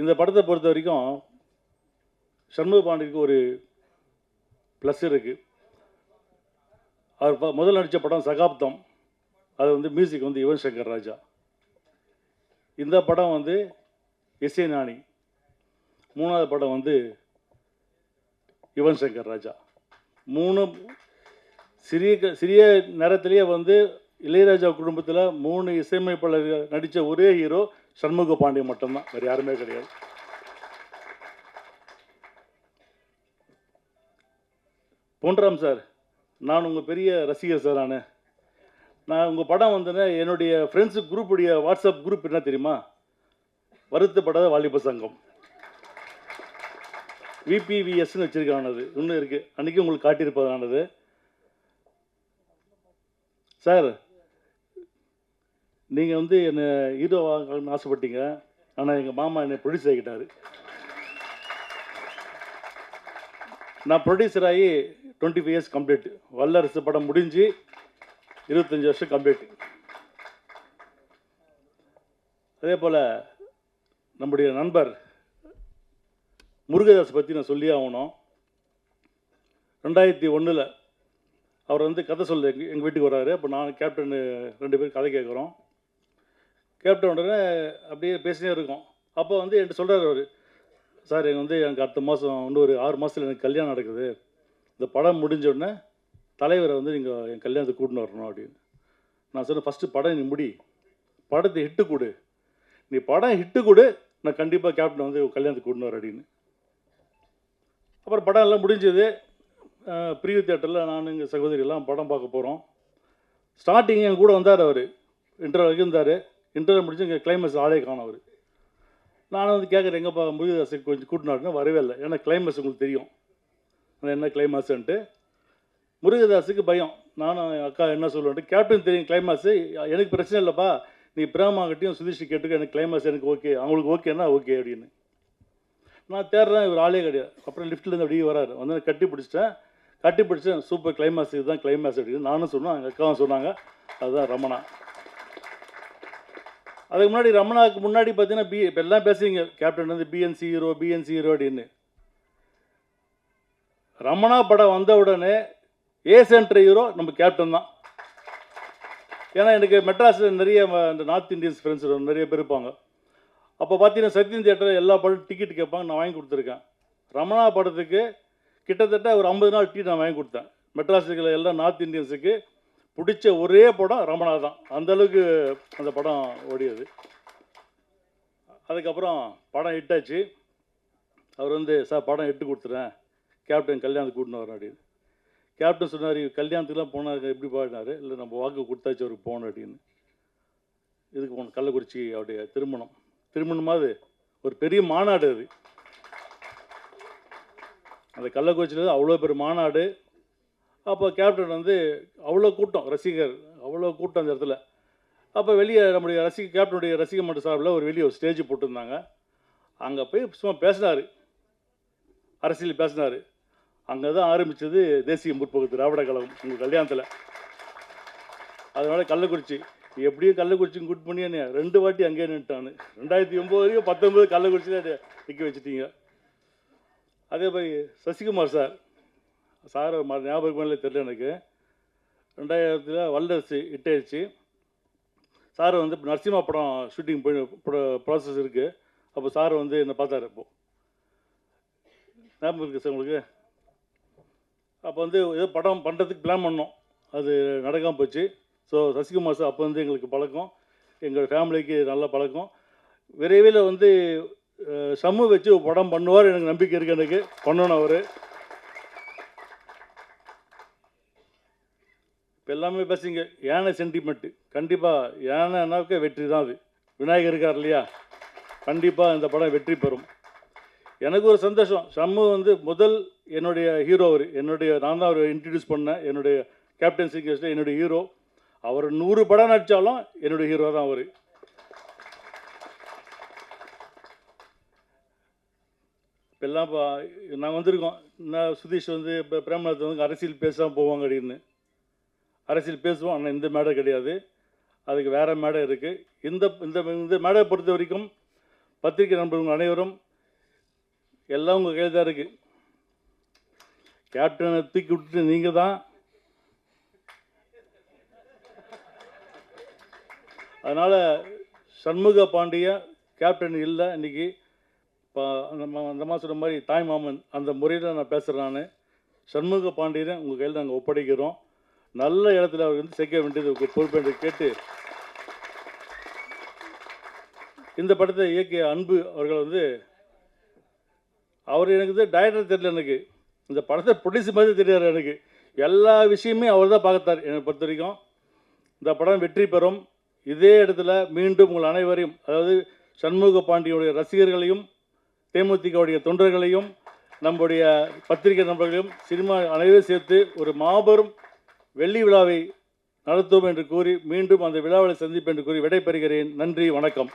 இந்த படத்தை பொறுத்த வரைக்கும் சண்முக பாண்டியருக்கு ஒரு ப்ளஸ் இருக்குது அவர் ப- முதல் நடித்த படம் சகாப்தம். அது வந்து மியூசிக் வந்து யுவன் சங்கர் ராஜா. இந்த படம் வந்து இசை நாணி மூணாவது படம் வந்து யுவன் சங்கர் ராஜா. மூணு சிறிய க- சிறிய நேரத்திலேயே வந்து இளையராஜா குடும்பத்தில் மூணு இசையமைப்பாளர்கள் நடித்த ஒரே ஹீரோ சண்முக பாண்டியன் மட்டும்தான் வேறு யாருமே கிடையாது. பொன்ராம் சார் நான் உங்கள் பெரிய ரசிகர் சார் நான் நான் உங்கள் படம் வந்தேன்னா என்னுடைய ஃப்ரெண்ட்ஸு குரூப்புடைய வாட்ஸ்அப் குரூப் என்ன தெரியுமா? வருத்தப்படாத வாலிப சங்கம். விபிவிஎஸ்ன்னு வச்சுருக்கானது. இன்னும் இருக்குது அன்றைக்கி உங்களுக்கு காட்டியிருப்பதானது. சார் நீங்கள் வந்து என்னை ஹீரோ ஆகணும்னு ஆசைப்பட்டீங்க. ஆனால் எங்கள் மாமா என்னை ப்ரொடியூஸ் ஆகிட்டார். நான் ப்ரொடியூசர் ஆகி டுவெண்ட்டி ஃபைவ் இயர்ஸ் கம்ப்ளீட் வல்லரசு படம் முடிஞ்சு இருபத்தஞ்சி வருஷம் கம்ப்ளீட் அதே போல் நம்முடைய நண்பர் முருகதாஸ் பற்றி நான் சொல்லி ஆகணும். ரெண்டாயிரத்தி ஒன்றில் அவர் வந்து கதை சொல்ல எங்கள் எங்கள் வீட்டுக்கு வர்றாரு. அப்போ நான் கேப்டன் ரெண்டு பேரும் கதை கேட்குறோம் கேப்டன் உடனே அப்படியே பேசினே இருக்கோம். அப்போ வந்து என்கிட்ட சொல்கிறார் அவர் சார் எனக்கு வந்து எனக்கு அடுத்த மாதம் இன்னும் ஒரு ஆறு மாதத்தில் எனக்கு கல்யாணம் நடக்குது. இந்த படம் முடிஞ்ச உடனே தலைவரை வந்து நீங்கள் என் கல்யாணத்துக்கு கூட்டின்னு வரணும் அப்படின்னு. நான் சொன்னேன் ஃபஸ்ட்டு படம் நீ முடி. படத்தை ஹிட்டு கொடு. நீ படம் ஹிட்டு கொடு. நான் கண்டிப்பாக கேப்டன் வந்து கல்யாணத்துக்கு கூட்டின்னு வரேன் அப்படின்னு. அப்புறம் படம் எல்லாம் முடிஞ்சது. பிரிவு தேட்டரில் நான் எங்கள் சகோதரி எல்லாம் படம் பார்க்க போகிறோம் ஸ்டார்டிங் என் கூட வந்தார் அவர். இன்டர்வல் வரைக்கும் இருந்தார் இன்டர்வியூ முடிச்சு இங்கே கிளைமேக்ஸ் ஆளே காணும் அவர். நானும் வந்து கேட்குறேன் எங்கப்பா முருகதாஸுக்கு கொஞ்சம் கூட்டினாருன்னா வரவே இல்லை. ஏன்னா கிளைமேக்ஸ் உங்களுக்கு தெரியும். அது என்ன கிளைமேக்ஸ்ன்ட்டு முருகதாஸுக்கு பயம். நானும் என் அக்கா என்ன சொல்லுவேன்ட்டு கேப்டன் தெரியும் கிளைமேக்ஸு எனக்கு பிரச்சனை இல்லைப்பா. நீ பிரேமாகிட்டையும் சுதீஷ் கேட்டுக்க. எனக்கு கிளைமேக்ஸ் எனக்கு ஓகே அவங்களுக்கு ஓகேன்னா ஓகே அப்படின்னு. நான் தேடுறேன் இவர் ஆளே கிடையாது. அப்புறம் லிஃப்ட்லேருந்து அப்படியே வராரு. வந்து கட்டி பிடிச்சிட்டேன். கட்டி பிடிச்சேன் சூப்பர் கிளைமேக்ஸ் இதுதான் கிளைமேக்ஸ் அப்படின்னு. நானும் சொன்னேன் எங்கள் அக்காவும் சொன்னாங்க. அதுதான் ரமணா. அதுக்கு முன்னாடி ரமணாவுக்கு முன்னாடி பார்த்தீங்கன்னா பி இப்போ எல்லாம் பேசுறீங்க. கேப்டன் வந்து பிஎன்சி ஹீரோ பிஎன்சி ஹீரோ அப்படின்னு. ரமணா படம் வந்த உடனே ஏ சென்டர் ஹீரோ நம்ம கேப்டன் தான். ஏன்னா எனக்கு மெட்ராஸில் நிறைய இந்த நார்த் இந்தியன்ஸ் ஃப்ரெண்ட்ஸ் நிறைய பேர் இருப்பாங்க. அப்போ பார்த்தீங்கன்னா சத்யன் தேட்டரில் எல்லா படம் டிக்கெட் கேட்பாங்க நான் வாங்கி கொடுத்துருக்கேன். ரமணா படத்துக்கு கிட்டத்தட்ட ஒரு ஐம்பது நாள் டிக்கெட் நான் வாங்கி கொடுத்தேன். மெட்ராஸ் இருக்கிற எல்லா நார்த் இந்தியன்ஸுக்கு பிடிச்ச ஒரே படம் ரமணா தான். அந்தளவுக்கு அந்த படம் ஓடியது. அதுக்கப்புறம் படம் ஹிட்டாச்சு. அவர் வந்து சார் படம் எட்டு கொடுத்துட்றேன் கேப்டன் கல்யாணத்துக்கு கூட்டின்னு வரேன் அப்படின்னு. கேப்டன் சொன்னார் கல்யாணத்துக்குலாம் போனார் எப்படி பாடினார் இல்லை நம்ம வாக்கு கொடுத்தாச்சு அவருக்கு போகணும் அப்படின்னு. இதுக்கு போகணும் கள்ளக்குறிச்சி அவருடைய திருமணம். திருமணமாவது ஒரு பெரிய மாநாடு அது. அந்த கள்ளக்குறிச்சியில் அவ்வளோ பெரிய மாநாடு. அப்போ கேப்டன் வந்து அவ்வளோ கூட்டம் ரசிகர் அவ்வளோ கூட்டம் அந்த இடத்துல. அப்போ வெளியே நம்முடைய ரசிக கேப்டனுடைய ரசிக மன்ற சார்பில் ஒரு வெளியே ஒரு ஸ்டேஜ் போட்டிருந்தாங்க. அங்கே போய் சும்மா பேசினார். அரசியல் பேசினார். அங்கே தான் ஆரம்பித்தது தேசிய முற்போக்கு திராவிட கழகம் உங்கள் கல்யாணத்தில். அதனால் கள்ளக்குறிச்சி. எப்படியும் கள்ளக்குறிச்சி குட் பண்ணி என்ன ரெண்டு வாட்டி அங்கேயே நின்ட்டானு ரெண்டாயிரத்தி ஒம்பது வரைக்கும் பத்தொம்பது கள்ளக்குறிச்சியில் நிற்க வச்சுட்டீங்க. அதே மாதிரி சசிகுமார் சார். சார் ஞாபகம் இல்லை தெரியல எனக்கு. ரெண்டாயிரத்தில் வல்லரசு இட்டாயிடுச்சு சார் வந்து இப்போ நரசிம்மா படம் ஷூட்டிங் போய் ப்ராசஸ் இருக்குது அப்போ சார் வந்து என்னை பார்த்தாரு இப்போது ஞாபகம் இருக்குது சார் உங்களுக்கு? அப்போ வந்து ஏதோ படம் பண்ணுறதுக்கு பிளான் பண்ணோம். அது நடக்காமல் போச்சு. ஸோ சசிகுமார் சார் அப்போ வந்து எங்களுக்கு பழக்கம். எங்கள் ஃபேமிலிக்கு நல்ல பழக்கம். விரைவில் வந்து சம்மு வச்சு படம் பண்ணுவார் எனக்கு நம்பிக்கை இருக்குது எனக்கு. பண்ணணும் அவர். இப்போ எல்லாமே பேசுங்க யானை சென்டிமெண்ட்டு கண்டிப்பாக யானைனாக்க வெற்றி தான் அது. விநாயகர் இருக்கார் இல்லையா? கண்டிப்பாக இந்த படம் வெற்றி பெறும். எனக்கு ஒரு சந்தோஷம். சம்மு வந்து முதல் என்னுடைய ஹீரோ அவர். என்னுடைய நான் தான் அவரை இன்ட்ரடியூஸ் பண்ணேன். என்னுடைய கேப்டன் சிங்கர்ஸில் என்னுடைய ஹீரோ அவர் நூறு படம் நடித்தாலும் என்னுடைய ஹீரோ தான் அவர். இப்போ எல்லாம் இப்போ நான் வந்திருக்கோம். நான் சுதீஷ் வந்து இப்போ பிரேமநாத் வந்து அரசியல் பேசாமல் போவாங்க அப்படின்னு. அரசியல் பேசுவோம் ஆனால் இந்த மேடை கிடையாது. அதுக்கு வேறு மேடை இருக்குது இந்த இந்த இந்த மேடையை பொறுத்த வரைக்கும் பத்திரிகை நண்பர்கள் அனைவரும் எல்லாம் உங்கள் கையில் தான் இருக்குது கேப்டனை தூக்கி விட்டுட்டு நீங்கள் தான். அதனால் சண்முக பாண்டிய கேப்டன் இல்லை இன்னைக்கு. இப்போ அந்த மா- அந்த மாதிரி சொன்ன மாதிரி தாய் மாமன் அந்த முறையில் நான் பேசுகிறேன் நான். சண்முக பாண்டியனை உங்கள் கையில் நாங்கள் ஒப்படைக்கிறோம். நல்ல இடத்துல அவர் வந்து சேர்க்க வேண்டியது பொறுப்பு என்று கேட்டு இந்த படத்தை இயக்கிய அன்பு அவர்கள் வந்து அவர் எனக்கு வந்து டைரக்டர் தெரியல எனக்கு. இந்த படத்தை ப்ரொடியூஸ் மாதிரி தெரியாது எனக்கு. எல்லா விஷயமே அவர் தான் பார்த்தார் என்னை பொறுத்த வரைக்கும். இந்த படம் வெற்றி பெறும். இதே இடத்துல மீண்டும் உங்கள் அனைவரையும் அதாவது சண்முக பாண்டியனுடைய ரசிகர்களையும் தேமுதிகவுடைய தொண்டர்களையும் நம்முடைய பத்திரிகை நண்பர்களையும் சினிமா அனைவரும் சேர்த்து ஒரு மாபெரும் வெள்ளி விழாவை நடத்துவோம் என்று கூறி மீண்டும் அந்த விழாவில் சந்திப்பேன் என்று கூறி விடைபெறுகிறேன். நன்றி வணக்கம்.